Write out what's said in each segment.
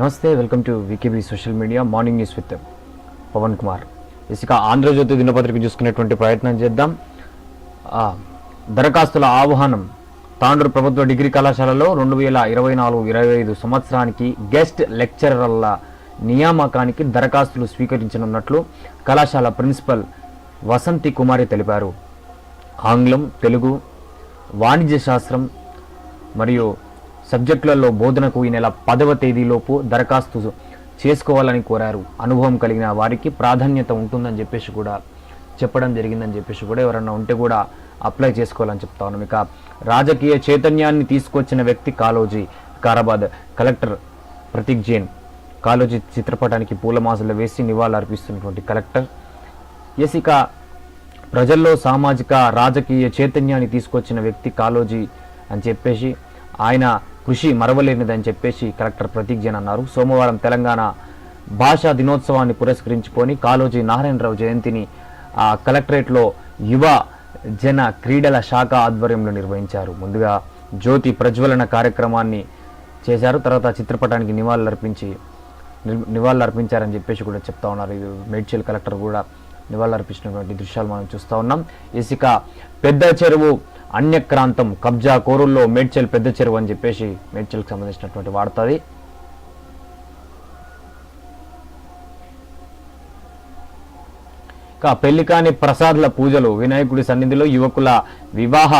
నమస్తే welcome to VKB social media morning news with Pavan Kumar. ఇసుక ఆంధ్రజ్యోతి దినపత్రిక చూసుకునేటువంటి ప్రయత్నం చేద్దాం. దరఖాస్తుల ఆహ్వానం తాండూరు ప్రభుత్వ డిగ్రీ కళాశాలలో రెండు వేల ఇరవై నాలుగు ఇరవై ఐదు సంవత్సరానికి గెస్ట్ లెక్చరర్ల నియామకానికి దరఖాస్తులు స్వీకరించనున్నట్లు కళాశాల ప్రిన్సిపల్ వసంతి కుమారి తెలిపారు. ఆంగ్లం తెలుగు వాణిజ్య శాస్త్రం మరియు సబ్జెక్టులలో బోధనకు ఈ నెల పదవ తేదీలోపు దరఖాస్తు చేసుకోవాలని కోరారు. అనుభవం కలిగిన వారికి ప్రాధాన్యత ఉంటుందని చెప్పేసి కూడా చెప్పడం జరిగిందని చెప్పేసి కూడా ఎవరన్నా ఉంటే కూడా అప్లై చేసుకోవాలని చెప్తా ఉన్నాం. ఇక రాజకీయ చైతన్యాన్ని తీసుకొచ్చిన వ్యక్తి కాలోజీ వికారాబాద్ కలెక్టర్ ప్రతీక్ జైన్ కాలోజీ చిత్రపటానికి పూలమాసలు వేసి నివాళులు అర్పిస్తున్నటువంటి కలెక్టర్. ఎస్ ఇక ప్రజల్లో సామాజిక రాజకీయ చైతన్యాన్ని తీసుకొచ్చిన వ్యక్తి కాలోజీ అని చెప్పేసి ఆయన కృషి మరవలేనిదని చెప్పేసి కలెక్టర్ ప్రతీక్ జైన్ అన్నారు. సోమవారం తెలంగాణ భాషా దినోత్సవాన్ని పురస్కరించుకొని కాలోజీ నారాయణరావు జయంతిని ఆ కలెక్టరేట్లో యువ జన క్రీడల శాఖ ఆధ్వర్యంలో నిర్వహించారు. ముందుగా జ్యోతి ప్రజ్వలన కార్యక్రమాన్ని చేశారు. తర్వాత చిత్రపటానికి నివాళులు అర్పించి నివాళులు అర్పించారని చెప్పేసి కూడా చెప్తా ఉన్నారు. ఇది మేడ్చల్ కలెక్టర్ కూడా నివాళులర్పించినటువంటి దృశ్యాలు మనం చూస్తూ ఉన్నాం. ఇసుక పెద్ద చెరువు అన్యక్రాంతం కబ్జా కోరుల్లో మేడ్చల్ పెద్ద చెరువు అని చెప్పేసి మేడ్చల్కి సంబంధించినటువంటి వార్తది ఇక పెళ్ళికాని ప్రసాద్ల పూజలు వినాయకుడి సన్నిధిలో యువకుల వివాహ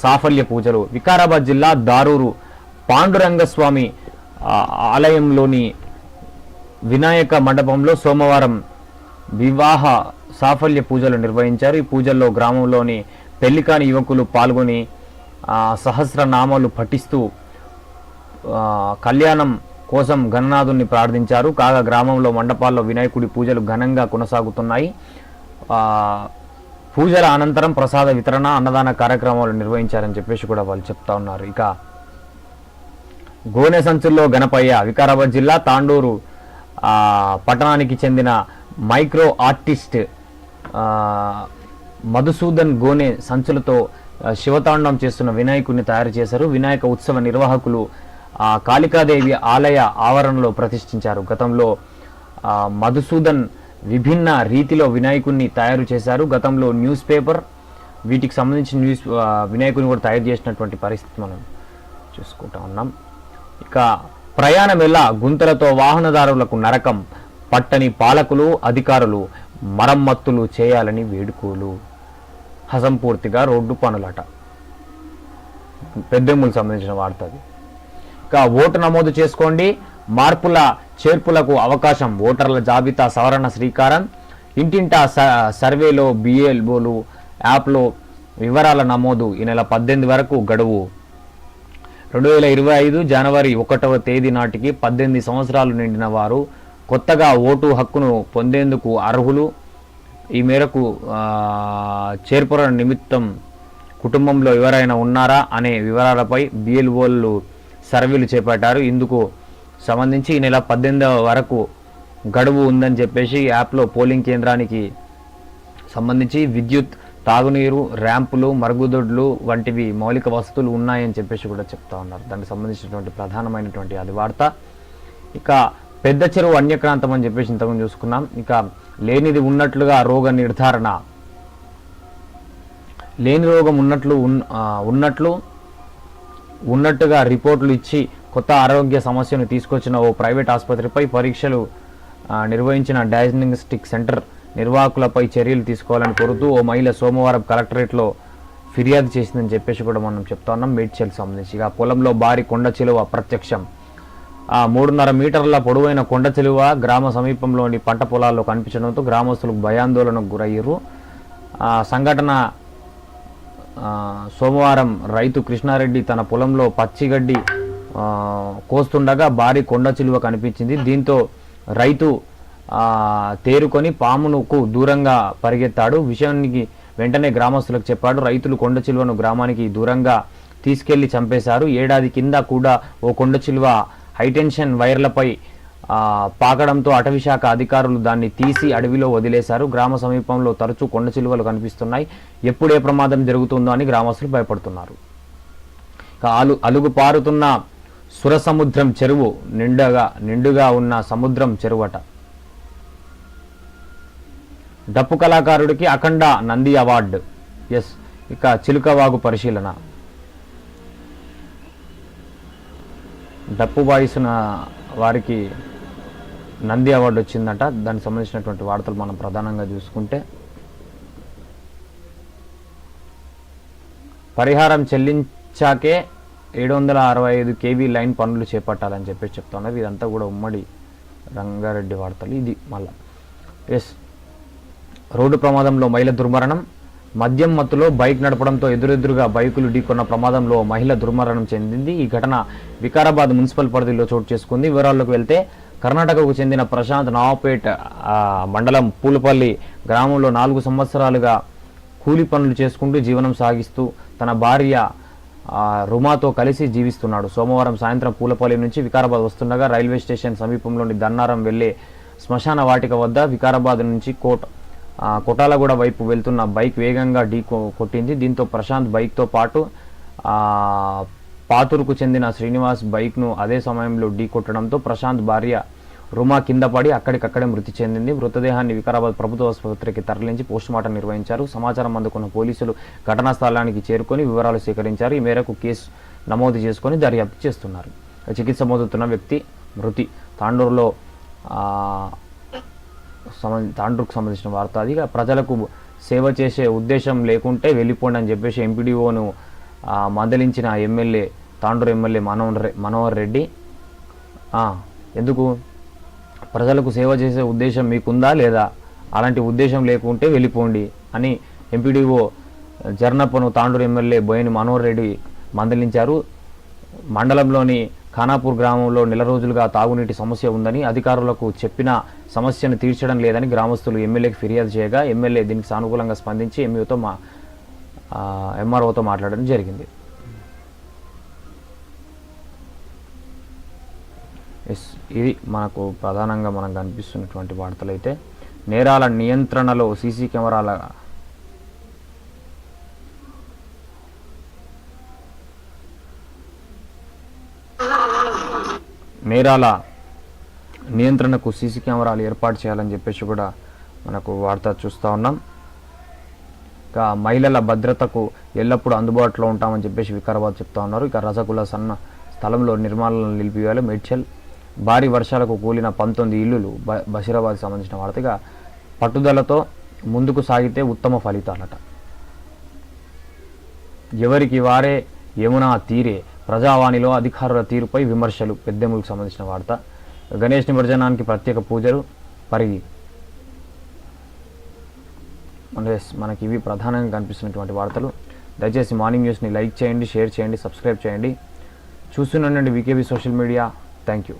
సాఫల్య పూజలు. వికారాబాద్ జిల్లా దారూరు పాండురంగ స్వామి ఆ, ఆలయంలోని వినాయక మండపంలో సోమవారం వివాహ సాఫల్య పూజలు నిర్వహించారు. ఈ పూజల్లో గ్రామంలోని పెళ్ళికాని యువకులు పాల్గొని సహస్రనామాలు పఠిస్తూ కళ్యాణం కోసం గణనాథుని ప్రార్థించారు. కాగా గ్రామంలో మండపాల్లో వినాయకుడి పూజలు ఘనంగా కొనసాగుతున్నాయి. పూజల అనంతరం ప్రసాద వితరణ అన్నదాన కార్యక్రమాలు నిర్వహించారని చెప్పేసి కూడా వాళ్ళు చెప్తా ఉన్నారు. ఇక గోనె సంచుల్లో గణపయ్య వికారాబాద్ జిల్లా తాండూరు పట్టణానికి చెందిన మైక్రో ఆర్టిస్ట్ మధుసూదన్ గోనె సంచులతో శివతాండం చేస్తున్న వినాయకుడిని తయారు చేశారు. వినాయక ఉత్సవ నిర్వాహకులు ఆ, కాళికాదేవి ఆలయ ఆవరణలో ప్రతిష్ఠించారు. గతంలో మధుసూదన్ విభిన్న రీతిలో వినాయకుడిని తయారు చేశారు. గతంలో న్యూస్ పేపర్ వీటికి సంబంధించిన న్యూస్ వినాయకుడిని కూడా తయారు చేసినటువంటి పరిస్థితి మనం చూసుకుంటా ఉన్నాం. ఇక ప్రయాణం ఎలా? గుంతలతో వాహనదారులకు నరకం. పట్టని పాలకులు అధికారులు మరమ్మత్తులు చేయాలని వేడుకోలు. హసంపూర్తిగా రోడ్డు పనులట. పెద్దెమ్ములకు సంబంధించిన వార్త అది. ఇక ఓటు నమోదు చేసుకోండి. మార్పుల చేర్పులకు అవకాశం ఓటర్ల జాబితా సవరణ శ్రీకారం. ఇంటింటా స- సర్వేలో బిఎల్ఓలు యాప్లో వివరాల నమోదు ఈ నెల పద్దెనిమిది వరకు గడువు. రెండు వేల ఇరవై ఐదు జనవరి ఒకటవ తేదీ నాటికి పద్దెనిమిది సంవత్సరాలు నిండిన వారు కొత్తగా ఓటు హక్కును పొందేందుకు అర్హులు? ఈ మేరకు ఆ, చేర్పుల నిమిత్తం కుటుంబంలో ఎవరైనా ఉన్నారా అనే వివరాలపై బిఎల్ఓలు సర్వేలు చేపట్టారు. ఇందుకు సంబంధించి ఈ నెల పద్దెనిమిదవ వరకు గడువు ఉందని చెప్పేసి యాప్లో పోలింగ్ కేంద్రానికి సంబంధించి విద్యుత్ తాగునీరు ర్యాంపులు మరుగుదొడ్లు వంటివి మౌలిక వసతులు ఉన్నాయని చెప్పేసి కూడా చెప్తా ఉన్నారు. దానికి సంబంధించినటువంటి ప్రధానమైనటువంటి అది వార్త. ఇక పెద్ద చెరువు అన్యక్రాంతం అని చెప్పేసి ఇంతకుముందు చూసుకున్నాం. ఇక లేనిది ఉన్నట్లుగా రోగ నిర్ధారణ. లేని రోగం ఉన్నట్లు ఉన్- ఉన్నట్లు ఉన్నట్టుగా రిపోర్టులు ఇచ్చి కొత్త ఆరోగ్య సమస్యను తీసుకొచ్చిన ఓ ప్రైవేట్ ఆసుపత్రిపై పరీక్షలు నిర్వహించిన డయాగ్నోస్టిక్ సెంటర్ నిర్వాహకులపై చర్యలు తీసుకోవాలని కోరుతూ ఓ మహిళ సోమవారం కలెక్టరేట్లో ఫిర్యాదు చేసిందని చెప్పేసి కూడా మనం చెప్తా ఉన్నాం. మేడ్చల్ సంబంధించి ఇక పొలంలో భారీ కొండ చిలువ ప్రత్యక్షం. ఆ మూడున్నర మీటర్ల పొడవైన కొండ చిలువ గ్రామ సమీపంలోని పంట పొలాల్లో కనిపించడంతో గ్రామస్తులు భయాందోళనకు గురయ్యారు. ఆ సంఘటన సోమవారం రైతు కృష్ణారెడ్డి తన పొలంలో పచ్చిగడ్డి కోస్తుండగా భారీ కొండ చిలువ కనిపించింది. దీంతో రైతు తేరుకొని పామునుకు దూరంగా పరిగెత్తాడు. విషయానికి వెంటనే గ్రామస్తులకు చెప్పాడు. రైతులు కొండ చిలువను గ్రామానికి దూరంగా తీసుకెళ్ళి చంపేశారు. ఏడాది కింద కూడా ఓ కొండ చిలువ హైటెన్షన్ వైర్లపై పాకడంతో అటవీశాఖ అధికారులు దాన్ని తీసి అడవిలో వదిలేశారు. గ్రామ సమీపంలో తరచూ కొండ చిలువలు కనిపిస్తున్నాయి. ఎప్పుడే ప్రమాదం జరుగుతుందో అని గ్రామస్తులు భయపడుతున్నారు. ఇక అలు అలుగు పారుతున్న సురసముద్రం చెరువు నిండగా నిండుగా ఉన్న సముద్రం చెరువట. డప్పు కళాకారుడికి అఖండ నంది అవార్డు. ఎస్ ఇక చిలుకవాగు పరిశీలన. డప్పు వాయిసిన వారికి నంది అవార్డు వచ్చిందట. దానికి సంబంధించినటువంటి వార్తలు మనం ప్రధానంగా చూసుకుంటే పరిహారం చెల్లించాకే ఏడు వందల అరవై ఐదు కేవీ లైన్ పనులు చేపట్టాలని చెప్పేసి చెప్తున్నారు. ఇదంతా కూడా ఉమ్మడి రంగారెడ్డి వార్తలు. ఇది మళ్ళా. ఎస్. రోడ్డు ప్రమాదంలో మహిళ దుర్మరణం. మద్యం మత్తులో బైక్ నడపడంతో ఎదురెదురుగా బైకులు ఢీకొన్న ప్రమాదంలో మహిళ దుర్మరణం చెందింది. ఈ ఘటన వికారాబాద్ మున్సిపల్ పరిధిలో చోటు చేసుకుంది. వివరాల్లోకి వెళ్తే కర్ణాటకకు చెందిన ప్రశాంత్ నావపేట్ మండలం పూలపల్లి గ్రామంలో నాలుగు సంవత్సరాలుగా కూలి పనులు చేసుకుంటూ జీవనం సాగిస్తూ తన భార్య రుమాతో కలిసి జీవిస్తున్నాడు. సోమవారం సాయంత్రం పూలపల్లి నుంచి వికారాబాద్ వస్తుండగా రైల్వే స్టేషన్ సమీపంలోని దన్నారం వెళ్ళే శ్మశాన వాటిక వద్ద వికారాబాద్ నుంచి కోట్ కొటాలగూడ వైపు వెళ్తున్న బైక్ వేగంగా ఢీ కొట్టింది. దీంతో ప్రశాంత్ బైక్తో పాటు పాతూరుకు చెందిన శ్రీనివాస్ బైక్ను అదే సమయంలో ఢీ కొట్టడంతో ప్రశాంత్ భార్య రుమా కింద పడి అక్కడికక్కడే మృతి చెందింది. మృతదేహాన్ని వికారాబాద్ ప్రభుత్వ ఆసుపత్రికి తరలించి పోస్టుమార్టం నిర్వహించారు. సమాచారం అందుకున్న పోలీసులు ఘటనా స్థలానికి చేరుకొని వివరాలు సేకరించారు. ఈ మేరకు కేసు నమోదు చేసుకొని దర్యాప్తు చేస్తున్నారు. చికిత్స పొందుతున్న వ్యక్తి మృతి. తాండూరులో సంబంధి తాండ్రుకు సంబంధించిన వార్త. అది ప్రజలకు సేవ చేసే ఉద్దేశం లేకుంటే వెళ్ళిపోండి అని చెప్పేసి ఎంపీడీఓను మందలించిన ఎమ్మెల్యే తాండూరు ఎమ్మెల్యే మనోహర్ రె- మనోహర్ రెడ్డి. ఎందుకు? ప్రజలకు సేవ చేసే ఉద్దేశం మీకుందా లేదా? అలాంటి ఉద్దేశం లేకుంటే వెళ్ళిపోండి అని ఎంపీడీఓ జర్నప్పను తాండూరు ఎమ్మెల్యే బోయిని మనోహర్ రెడ్డి మందలించారు. మండలంలోని ఖానాపూర్ గ్రామంలో నెల రోజులుగా తాగునీటి సమస్య ఉందని అధికారులకు చెప్పిన సమస్యను తీర్చడం లేదని గ్రామస్తులు ఎమ్మెల్యేకి ఫిర్యాదు చేయగా ఎమ్మెల్యే దీనికి సానుకూలంగా స్పందించి ఎంఈఓతో మా ఎంఆర్ఓతో మాట్లాడడం జరిగింది. ఎస్ ఇది మనకు ప్రధానంగా మనకు కనిపిస్తున్నటువంటి వార్తలు అయితే నేరాల నియంత్రణలో సీసీ కెమెరాల నేరాల నియంత్రణకు సీసీ కెమెరాలు ఏర్పాటు చేయాలని చెప్పేసి కూడా మనకు వార్త చూస్తూ ఉన్నాం. ఇక మహిళల భద్రతకు ఎల్లప్పుడూ అందుబాటులో ఉంటామని చెప్పేసి వికారాబాద్ చెప్తా ఉన్నారు. ఇక రసగుల్ల సన్న స్థలంలో నిర్మాణాలను నిలిపివేయాలి. మేడ్చల్ భారీ వర్షాలకు కూలిన పంతొమ్మిది ఇల్లులు బ బషీరాబాద్ సంబంధించిన వార్త. ఇక పట్టుదలతో ముందుకు సాగితే ఉత్తమ ఫలితాలట. ఎవరికి వారే యమునా తీరే ప్రజావాణిలో అధికారుల తీరుపై విమర్శలు పెద్దెములకు సంబంధించిన వార్త. గణేష్ నిమజ్జనానికి ప్రత్యేక పూజలు పరిగి మనకి ఇవి ప్రధానంగా కనిపిస్తున్నటువంటి వార్తలు. దయచేసి మార్నింగ్ న్యూస్ని లైక్ చేయండి షేర్ చేయండి సబ్స్క్రైబ్ చేయండి. చూస్తున్నానండి VKB social media. Thank you.